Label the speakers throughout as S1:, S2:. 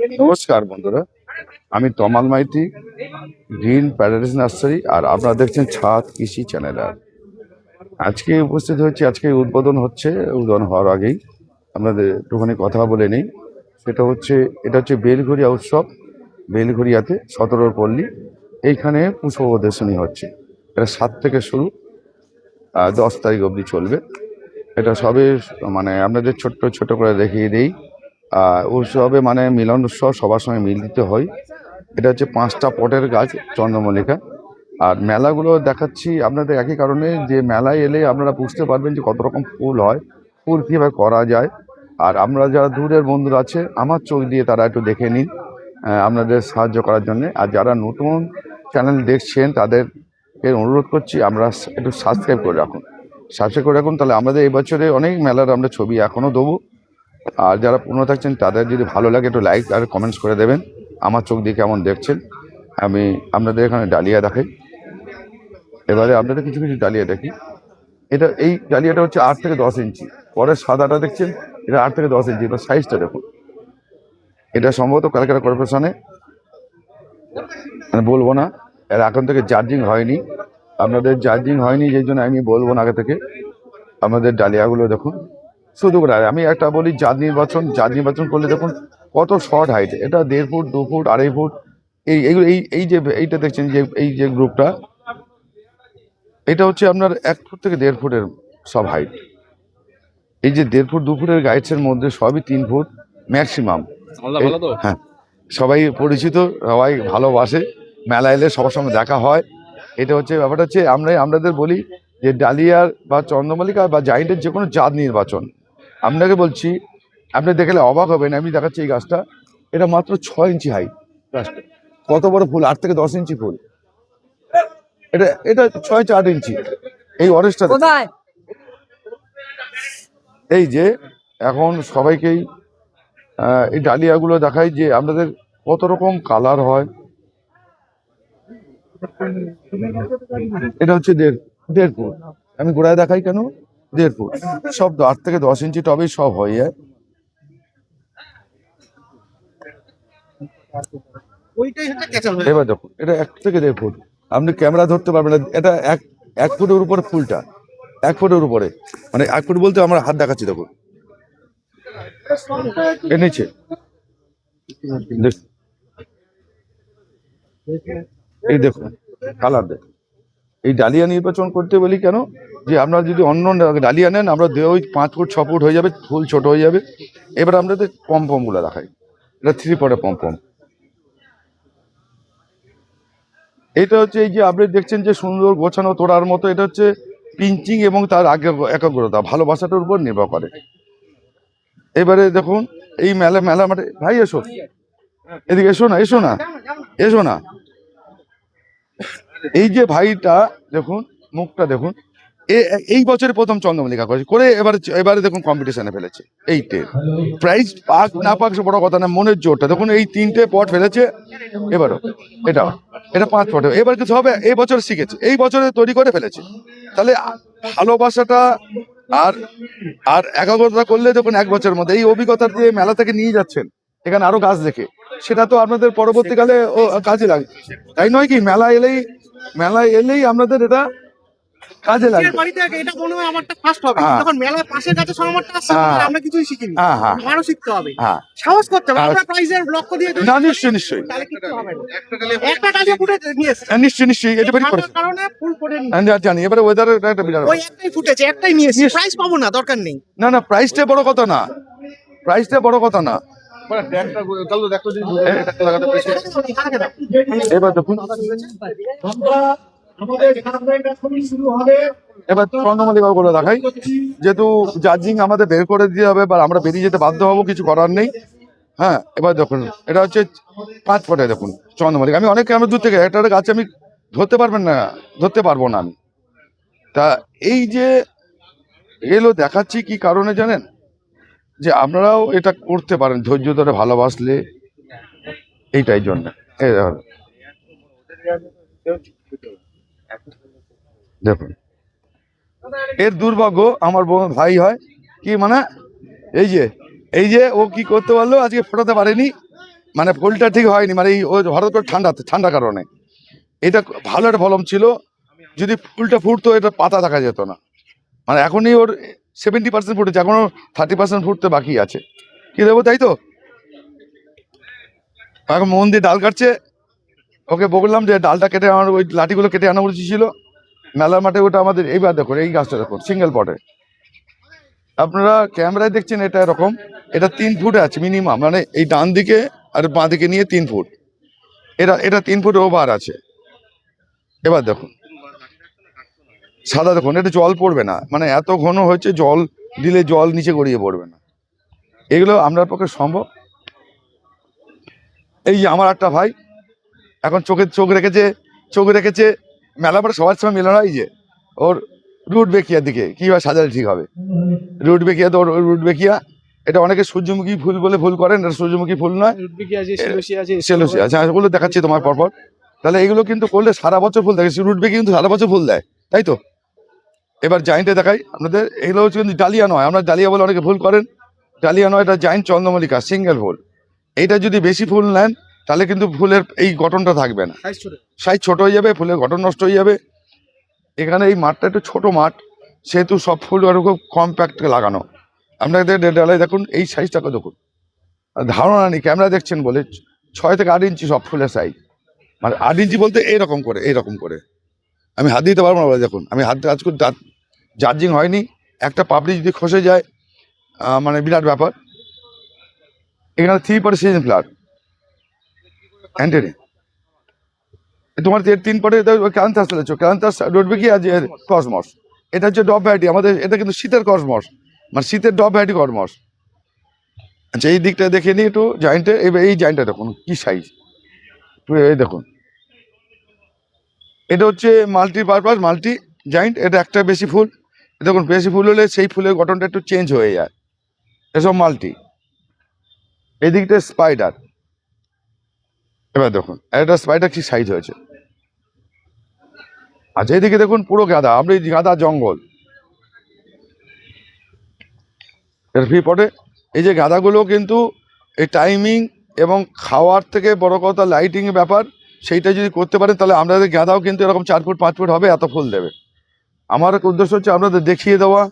S1: নমস্কার বন্ধুরা, আমি Tamal Maiti, Green Paradise Nursery, আর আপনারা দেখছেন ছাদ কৃষি চ্যানেল আর। আজকে উপস্থিত হয়েছে, আজকে উদ্বোধন হচ্ছে, উদ্বোধন হওয়ার আগেই। আপনাদের একটুখানি কথা বলে নেই। সেটা হচ্ছে, এটা হচ্ছে বেলঘরিয়া উৎসব বেলঘরিয়াতে সতেরোর পল্লী, এইখানে পুষ্প প্রদর্শনী হচ্ছে। এটা সাত থেকে শুরু দশ তারিখ অবধি চলবে। এটা সবে মানে আপনাদের ছোট্ট ছোট করে দেখিয়ে দিই। উৎসবে মানে মিলন উৎসব সবার সঙ্গে মিল দিতে হয় এটা হচ্ছে পাঁচটা পটের গাছ চন্দ্রমল্লিকা। আর মেলাগুলো দেখাচ্ছি আপনাদের একই কারণে যে মেলায় এলে আপনারা বুঝতে পারবেন যে কত রকম ফুল হয়, ফুল কীভাবে করা যায়। আর আমরা যারা দূরের বন্ধুরা আছে, আমার চোখ দিয়ে তারা একটু দেখে নিন আপনাদের সাহায্য করার জন্য। আর যারা নতুন চ্যানেল দেখছেন, তাদেরকে অনুরোধ করছি আমরা একটু সাবস্ক্রাইব করে রাখুন। সাবস্ক্রাইব করে রাখুন, তাহলে আমাদের এবছরে অনেক মেলার আমরা ছবি এখনও দেবো। আর যারা পুরনো থাকছেন, তাদের যদি ভালো লাগে, একটু লাইক আর কমেন্টস করে দেবেন। আমার চোখ দিয়ে কেমন দেখছেন, আমি আপনাদের এখানে ডালিয়া দেখাই। এবারে আপনাদের কিছু কিছু ডালিয়া দেখি। এটা, এই ডালিয়াটা হচ্ছে আট থেকে দশ ইঞ্চি। পরের সাদাটা দেখছেন, এটা আট থেকে দশ ইঞ্চি। এবার সাইজটা দেখুন। এটা সম্ভবত ক্যালকাটা কর্পোরেশনে বলব না, এর এখন থেকে চার্জিং হয়নি। আপনাদের চার্জিং হয়নি, যেই জন্য আমি বলব না আগে থেকে। আমাদের ডালিয়াগুলো দেখুন। শুধু করে আমি একটা বলি জাত নির্বাচন জাত নির্বাচন করলে দেখুন কত শর্ট হাইট। এটা দেড় ফুট দু ফুট আড়াই ফুট। এই এইগুলো এই এই যে এইটা দেখছেন যে এই যে গ্রুপটা এটা হচ্ছে আপনার এক ফুট থেকে দেড় ফুটের সব হাইট। এই যে দেড় ফুট দু ফুটের গাইডসের মধ্যে সবই তিন ফুট ম্যাক্সিমাম। হ্যাঁ সবাই পরিচিত সবাই ভালোবাসে। মেলা এলে সবার সঙ্গে দেখা হয়। এটা হচ্ছে ব্যাপারটা হচ্ছে আমরা আপনাদের বলি যে ডালিয়ার বা চন্দ্রমালিকা বা জাইন্টের যে কোনো জাত নির্বাচন। আপনাকে বলছি আপনি দেখলে অবাক হবেন আমি দেখাচ্ছি এই গাছটা। এটা মাত্র ছয় ইঞ্চি হাইট গাছটা। কত বড় ফুল? আট থেকে দশ ইঞ্চি ফুল। এটা এটা ছয় ইঞ্চি আট ইঞ্চি। এই অরেঞ্জটা এই যে এখন সবাইকেই এই ডালিয়াগুলো দেখাই যে আপনাদের কত রকম কালার হয়। এটা হচ্ছে দেড় দেড় ফুট। আমি গোড়ায় দেখাই কেন? দেড় ফুট। সব আট থেকে দশ ইঞ্চি টবেই সব হয়ে যায়
S2: হচ্ছে ক্যাচাল
S1: এবার দেখুন এটা এক থেকে দেড় ফুট। আপনি ক্যামেরা ধরতে পারবেন না এটা এক এক ফুটের উপরে ফুলটা এক ফুটের উপরে। মানে এক ফুট বলতে আমরা হাত দেখাচ্ছি দেখুন। এর নিচে। এই দেখুন কালার দেখ। এই ডালিয়া নির্বাচন করতে বলি কেন? যে আপনারা যদি অন্য ডালিয়া নেন, আমরা দেহ ওই পাঁচ ফুট, ছ ফুট হয়ে যাবে, ফুল ছোট হয়ে যাবে। এবার আপনাদের পম পমগুলো দেখাই, এটা থ্রি পটে পম পম। এটা হচ্ছে এই যে আপনি দেখছেন যে সুন্দর গোছানো তোড়ার মতো, এটা হচ্ছে পিঞ্চিং এবং তার আগে একাগ্রতা, ভালোবাসাটার উপর নির্ভর করে। এবারে দেখুন, এই মেলা মেলা মাঠে ভাই, এসো। এদিকে এসো না এসো না এসো না। এই যে ভাইটা, দেখুন, মুখটা দেখুন। এই বছরে প্রথম চন্দ্রমল্লিকা করেছে। করে এবারে এবারে দেখুন কম্পিটিশনে ফেলেছে। এইটে। প্রাইজ পাক না পাক বড় কথা না, মনের জোরটা। দেখুন এই তিনটে পট ফেলেছে। এবারও। এটা এটা পাঁচ পটে এবার কিছু হবে, এই বছর শিখেছে। এই বছরে তৈরি করে ফেলেছে। তাহলে ভালোবাসাটা আর আর একাগ্রতা করলে দেখুন এক বছরের মধ্যে। এই অভিজ্ঞতা দিয়ে মেলা থেকে নিয়ে যাচ্ছেন, এখানে আরও গাছ দেখে, সেটা তো আপনাদের পরবর্তীকালে কাজে লাগে তাই নয় কি, মেলা এলেই মেলা এলেই আপনাদের এটা কাজে লাগবে
S2: বাড়িতে আগে এটা মনে হয় আমারটা ফার্স্ট হবে
S1: হ্যাঁ।
S2: যখন মেলার পাশের কাছে সমারটা আসছে
S1: হ্যাঁ।
S2: আমরা কিছুই শিখিনি
S1: হ্যাঁ হ্যাঁ
S2: আমারও শিখতে হবে
S1: হ্যাঁ
S2: সাহস করতে হবে আমরা প্রাইজের লক্ষ্য দিয়ে
S1: না নিশ্চয়ই নিশ্চয়ই
S2: একটা ডালিয়া ফুটে নিয়ে এসেছে
S1: হ্যাঁ, নিশ্চয়ই নিশ্চয়ই এটা বেরি করেছে
S2: কারণে ফুল ফুটে নি
S1: আমি জানি এবারে ওয়েদারের একটা বিরাট
S2: ওই একটাই ফুটেছে একটাই নিয়ে এসেছি প্রাইজ পাবো না দরকার নেই
S1: না না প্রাইসটা বড় কথা না প্রাইসটা বড় কথা না। এবার দেখুন এবার চন্দ্রমল্লিকা করে দেখাই। যেহেতু জাজিং আমাদের বের করে দিতে হবে বা আমরা বেরিয়ে যেতে বাধ্য হব কিছু করার নেই। হ্যাঁ এবার দেখুন এটা হচ্ছে পাঁচ ফটে দেখুন চন্দ্রমল্লিকা। আমি অনেক আমি দূর থেকে একটা একটা গাছ আমি ধরতে পারবেন না ধরতে পারব না আমি। তা এই যে এলো দেখাচ্ছি কি কারণে জানেন? যে আপনারাও এটা করতে পারেন ধৈর্য ধরে ভালোবাসলে। এইটাই জন্য। এই দেখুন। এর দুর্ভাগ্য আমার ভাই হয়, কি মানে এই যে এই যে ও কি করতে পারল, আজকে ফোটাতে পারেনি মানে ফুলটা ঠিক হয়নি মানে এই ওই হঠাৎ করে ঠান্ডা ঠান্ডার কারণে। এটা ভালো একটা ফলন ছিল, যদি ফুলটা ফুটতো, এটা পাতা দেখা যেত না। মানে এখনই ওর সেভেন্টি পার্সেন্ট ফুটেছে এখনও থার্টি পার্সেন্ট ফুটতে বাকি আছে। কি দেবো তাই তো? এখন মন দিয়ে ডাল কাটছে ওকে বললাম যে ডালটা কেটে আমার ওই লাঠিগুলো কেটে আনা উচিত ছিল। মেলার মাঠে ওটা আমাদের এইবার দেখুন, এই গাছটা দেখুন সিঙ্গেল পটে আপনারা ক্যামেরায় দেখছেন এটা এরকম, এটা তিন ফুটে আছে মিনিমাম মানে এই ডান দিকে আর বাঁ দিকে নিয়ে তিন ফুট। এটা এটা তিন ফুট ওভার আছে। এবার দেখুন, সাদা দেখুন, এটা জল পড়বে না মানে এত ঘন হয়েছে জল, দিলে জল নিচে গড়িয়ে পড়বে না। এগুলো আপনার পক্ষে সম্ভব। এই যে আমার একটা ভাই এখন চোখে চোখ রেখেছে চোখ রেখেছে মেলা পরে সবার সঙ্গে মিলন হয় যে। ওর রুট বেকিয়ার দিকে কীভাবে সাজালে ঠিক হবে। রুট বেকিয়া তো ওর রুট বেকিয়া। এটা অনেকে সূর্যমুখী ফুল বলে ভুল করেন এটা সূর্যমুখী ফুল নয়।
S2: রুটবিকি আছে সেলোসি
S1: আচ্ছা ওগুলো দেখাচ্ছি তোমার পরপর। তাহলে এগুলো কিন্তু করলে সারা বছর ফুল দেখে রুট বেকি কিন্তু সারা বছর ফুল দেয় তাই তো? এবার জাইন্টে দেখাই আপনাদের এগুলো হচ্ছে কিন্তু ডালিয়া নয়। আমরা ডালিয়া বলে অনেকে ভুল করেন। ডালিয়া নয় এটা জাইন্ট চন্দ্রমল্লিকা সিঙ্গেল ফুল। এইটা যদি বেশি ফুল নেন তাহলে কিন্তু ফুলের এই গঠনটা থাকবে না।
S2: সাইজ ছোট।
S1: হয়ে যাবে ফুলের গঠন নষ্ট হয়ে যাবে। এখানে এই মাঠটা একটু ছোট মাঠ সেহেতু সব ফুল আরও খুব কম্প্যাক্ট লাগানো। আপনাদের ডালায় দেখুন এই সাইজটাকে দেখুন। ধারণা নেই ক্যামেরা দেখছেন বলে ছয় থেকে আট ইঞ্চি সব ফুলের সাইজ মানে আট ইঞ্চি বলতে এইরকম করে এইরকম করে। আমি হাত দিতে পারব না বলে দেখুন আমি হাত কাজ করি দাঁত চার্জিং হয়নি। একটা পাপড়ি যদি খসে যায় মানে বিরাট ব্যাপার। এখানে থ্রি পার্ট সিজন ফ্লার অ্যান্টেনি তোমার যে তিন পটে ক্যান্থাস ফেলেছো ক্যান্থাস ডটবে কি আজ কসমস? এটা হচ্ছে ডব ভ্যারাইটি আমাদের এটা কিন্তু শীতের কসমস। মানে শীতের ডব ভ্যারাইটি কসমস। আচ্ছা এই দিকটা দেখে নিই একটু জয়েন্টে এবার এই জয়েন্টটা দেখুন, কি সাইজ এই দেখুন। এটা হচ্ছে মাল্টি পারপাস মাল্টি জয়েন্ট এটা একটা বেশি ফুল। দেখুন, বেশি ফুল হলে সেই ফুলের গঠনটা একটু চেঞ্জ হয়ে যায়। এসব মাল্টি এই দিকটা স্পাইডার এবার দেখুন একটা স্পাইডার কি সাইজ হয়েছে? আচ্ছা এদিকে দেখুন, পুরো গাঁদা, আমরা এই গাদা জঙ্গল। এর ফি পটে, এই যে গাঁদাগুলো কিন্তু এই টাইমিং এবং খাওয়ার থেকে বড় কথা লাইটিং ব্যাপার, সেইটা যদি করতে পারেন, তাহলে আপনাদের গাঁদাও কিন্তু এরকম চার ফুট, পাঁচ ফুট হবে, এত ফুল দেবে। আমার উদ্দেশ্য হচ্ছে আপনাদের দেখিয়ে দেওয়া,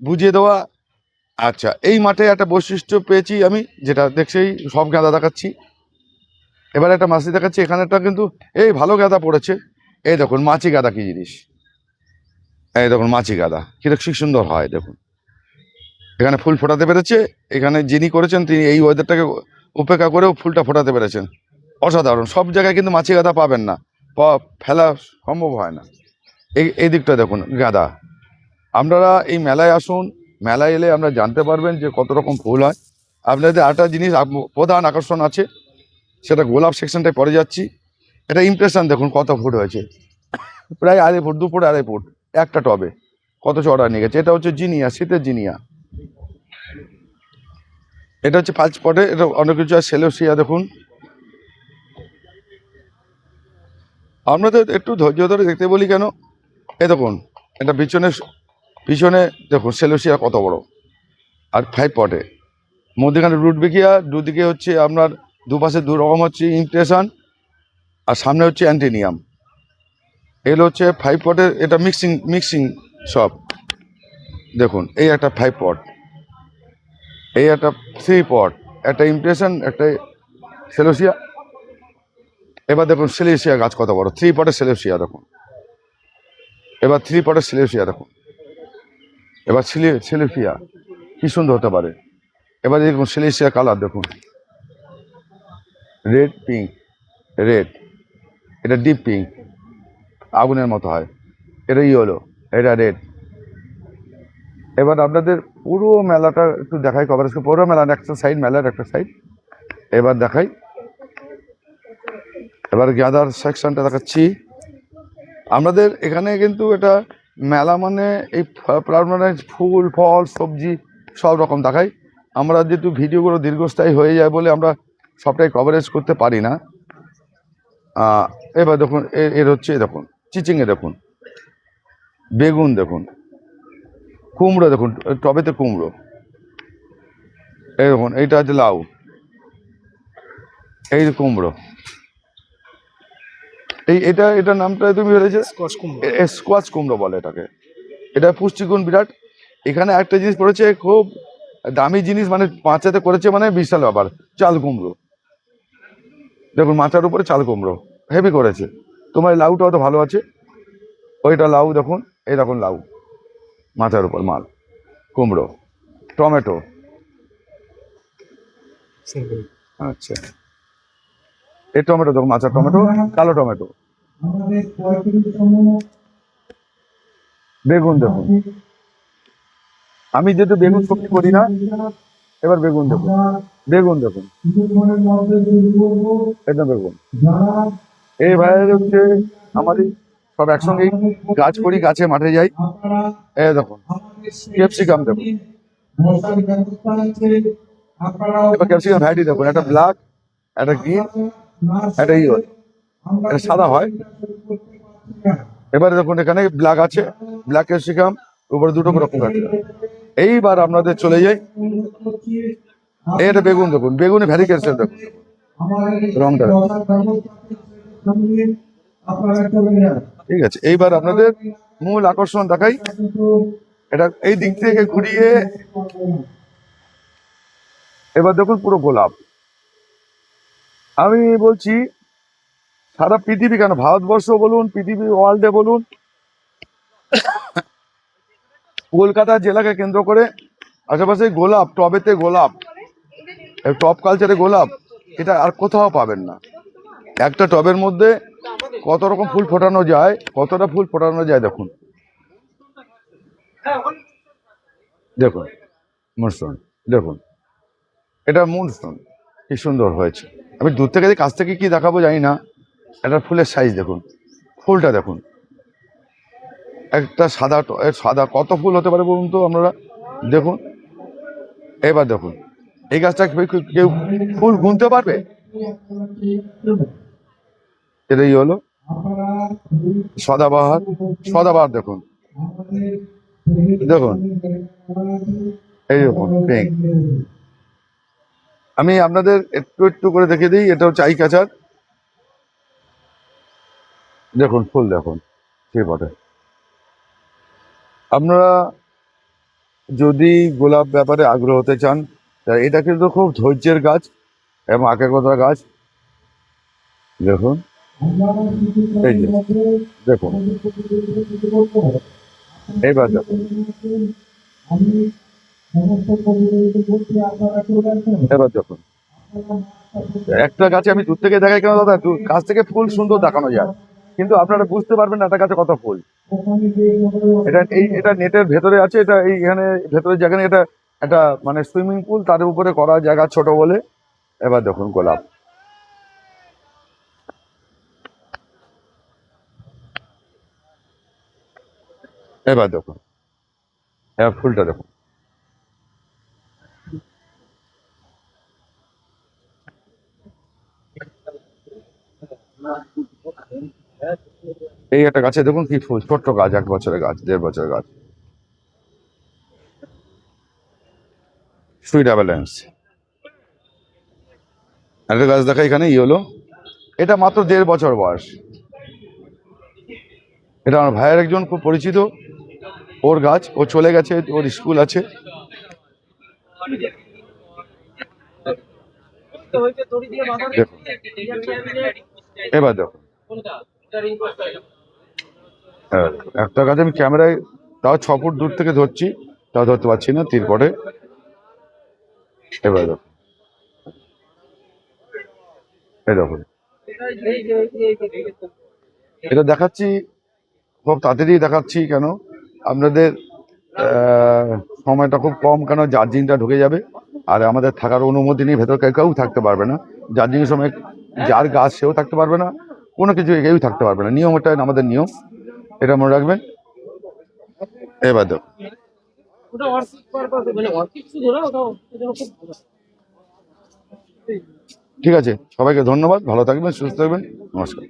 S1: বুঝিয়ে দেওয়া। আচ্ছা এই মাঠে একটা বৈশিষ্ট্য পেয়েছি আমি, যেটা দেখছেই সব গাঁদা দেখাচ্ছি। এবার একটা মাছি দেখাচ্ছি এখানেটা কিন্তু এই ভালো গাঁদা পড়েছে। এই দেখুন, মাছি গাদা কি জিনিস। এই দেখুন, মাছি গাদা কি সুন্দর হয়, দেখুন। এখানে ফুল ফোটাতে পেরেছে, এখানে যিনি করেছেন তিনি এই ওয়েদারটাকে উপেক্ষা করেও ফুলটা ফোটাতে পেরেছেন। অসাধারণ, সব জায়গায় কিন্তু মাছি গাদা পাবেন না ফেলা সম্ভব হয় না। এই এই দিকটা দেখুন, গাঁদা। আপনারা এই মেলায় আসুন, মেলায় এলে আমরা জানতে পারবেন যে কত রকম ফুল হয়। আপনাদের আরেকটা জিনিস প্রধান আকর্ষণ আছে সেটা গোলাপ সেকশনটায় পরে যাচ্ছি। এটা ইমপ্রেশন দেখুন কত ফুট হয়েছে। প্রায় আড়াই ফুট, দু ফুট, আড়াই ফুট, একটা টবে। কত চড়া নিয়ে গেছে। এটা হচ্ছে জিনিয়া, শীতের জিনিয়া। এটা হচ্ছে পাঁচ পটে, এটা অনেক কিছু আছে, সেলোসিয়া দেখুন। আপনাদের একটু ধৈর্য ধরে দেখতে বলি কেন? এ দেখুন, এটা পিছনে পিছনে দেখুন, সেলোসিয়া কত বড়। আর ফাইভ পটে। মধ্যেখানে রুট বিকিয়া দুদিকে হচ্ছে আপনার দুপাশে দু রকম হচ্ছে ইমপ্রেশন, আর সামনে হচ্ছে অ্যান্টিনিয়াম। এগুলো হচ্ছে ফাইভ পটের এটা মিক্সিং মিক্সিং সব দেখুন, এই একটা ফাইভ পট এই একটা থ্রি পট একটা ইমপ্রেশন একটা সেলোসিয়া এবার দেখুন সেলেসিয়া গাছ কত বড় থ্রি পটের সেলেসিয়া দেখুন। এবার থ্রি পটের সেলেসিয়া দেখুন। এবার সিলে সেলেসিয়া কি সুন্দর হতে পারে। এবার দেখুন সেলেসিয়া কালার দেখুন। রেড পিঙ্ক রেড এটা ডিপ পিঙ্ক আগুনের মতো হয়, এটা ইয়েলো এটা রেড এবার আপনাদের পুরো মেলাটা একটু দেখাই কভারেজ করে পুরো মেলার একটা সাইড মেলার একটা সাইড এবার দেখাই, এবার গাদার সেকশনটা দেখাচ্ছি। আমাদের এখানে কিন্তু এটা মেলা মানে এই মানে ফুল, ফল, সবজি, সব রকম দেখাই। আমরা যেহেতু ভিডিওগুলো দীর্ঘস্থায়ী হয়ে যায় বলে আমরা সবটাই কভারেজ করতে পারি না। এবার দেখুন এর হচ্ছে দেখুন চিচিংয়ে দেখুন বেগুন দেখুন কুমড়ো দেখুন টবেতে কুমড়ো এই দেখুন এইটা হচ্ছে লাউ এই যে কুমড়ো এই এটা এটার নামটা তুমি বলেছে? স্কোয়াচ কুমড়ো বলে এটাকে। এটা পুষ্টিগুণ বিরাট। এখানে একটা জিনিস পড়েছে খুব দামি জিনিস মানে পাঁচাতে করেছে মানে বিশাল ব্যাপার চাল কুমড়ো। দেখুন মাচার উপরে চাল কুমড়ো হেভি করেছে। তোমার লাউটা তো ভালো আছে। ওইটা লাউ দেখুন এই দেখুন লাউ মাথার উপর মাল কুমড়ো টমেটো। আচ্ছা। এই টমেটো দেখুন মাছের টমেটো কালো টমেটো। বেগুন দেখুন। আমি যেহেতু বেগুন সবজি করি না এবার বেগুন দেখুন। বেগুন দেখুন। এটা বেগুন। এই ভাইয়ের হচ্ছে আমারই সব একসঙ্গে গাছ করি, গাছে মাঠে যাই। এই দেখুন, ক্যাপসিকাম দেখুন। এবার ক্যাপসিকাম ভ্যারাইটি দেখুন, একটা ব্ল্যাক, একটা গ্রিন, একটা ইয়ে এটা সাদা হয়। এবারে দেখুন, এখানে ব্ল্যাক আছে, ব্ল্যাক ক্যাপসিকাম, উপরে দুটো রকম আছে। এইবার আপনাদের চলে যাই। একটা বেগুন দেখুন, বেগুনে ভ্যারিকেশন দেখুন। রংটা। ঠিক আছে, এইবার আপনাদের মূল আকর্ষণ দেখাই। এটা এই দিক থেকে ঘুরিয়ে, এবার দেখুন পুরো গোলাপ। আমি বলছি, সারা পৃথিবী কেন? ভারতবর্ষ বলুন, পৃথিবী ওয়ার্ল্ডে বলুন, কলকাতা জেলাকে কেন্দ্র করে আশেপাশে গোলাপ, টবেতে গোলাপ। টপ কালচারে গোলাপ, এটা আর কোথাও পাবেন না। একটা টবের মধ্যে কত রকম ফুল ফোটানো যায়, কতটা ফুল ফোটানো যায় দেখুন। দেখুন মুনস্টোন দেখুন। এটা মুনস্টোন কি সুন্দর হয়েছে। আমি দূর থেকে কাছ থেকে কি দেখাবো জানি না। একটা ফুলের সাইজ দেখুন, ফুলটা দেখুন। একটা সাদা সাদা কত ফুল হতে পারে বলুন তো আপনারা? দেখুন, এবার দেখুন। এই গাছটা কেউ ফুল গুনতে পারবে? এটাই হলো সদাবাহার সদাবাহার দেখুন। দেখুন। এই দেখুন আমি আপনাদের একটু একটু করে দেখে দিই এটাও চাই কাচার দেখুন, ফুল দেখুন, সেই পটে আপনারা যদি গোলাপ ব্যাপারে আগ্রহ হতে চান তা এটা কিন্তু খুব ধৈর্যের গাছ এবং আঁকাগোতা গাছ। দেখুন। এই যে, দেখুন। এইবার দেখুন। এবার দেখুন। একটা গাছে আমি দূর থেকে দেখাই কেন দাদা? কাছ থেকে ফুল সুন্দর দেখানো যায়। কিন্তু আপনারা বুঝতে পারবেন না একটা গাছে কত ফুল। এটা এই এটা নেটের ভেতরে আছে, এটা এইখানে ভেতরের জায়গায় এটা একটা মানে সুইমিং পুল তার উপরে করা জায়গা ছোট বলে এবার দেখুন গোলাপ। এবার দেখুন, এবার ফুলটা দেখুন। এই একটা গাছে দেখুন কি ফুল, ছোট্ট গাছ, এক বছরের গাছ, দেড় বছরের গাছ। সুইট অ্যাভালেন্স একটা গাছ দেখা এখানে ই হলো। এটা মাত্র দেড় বছর বয়স। এটা আমার ভাইয়ের একজন খুব পরিচিত। ওর গাছ ও চলে গেছে ওর স্কুল আছে। এবার দেখুন। হ্যাঁ, একটা গাছ আমি ক্যামেরায় তাও ছ ফুট দূর থেকে ধরছি তাও ধরতে পারছি না তিরপটে এবার দেখুন এই দেখুন এটা দেখাচ্ছি, খুব তাড়াতাড়ি দেখাচ্ছি কেন? আপনাদের সময়টা খুব কম কেন? জার্জিংটা ঢুকে যাবে। আর আমাদের থাকার অনুমতি নেই, ভেতর কেউ কেউ থাকতে পারবে না। জার্জিং এর সময় যার গাছ সেও থাকতে পারবে না। কোনো কিছু কেউই থাকতে পারবে না। নিয়ম এটা আমাদের নিয়ম। এটা মনে রাখবেন? এবার দেখো।
S3: ওটা অর্কিড পারপাসে মানে অর্কিড শুধু না ওটা ওটা খুব ভালো।
S1: ঠিক আছে সবাইকে ধন্যবাদ ভালো থাকবেন সুস্থ থাকবেন নমস্কার।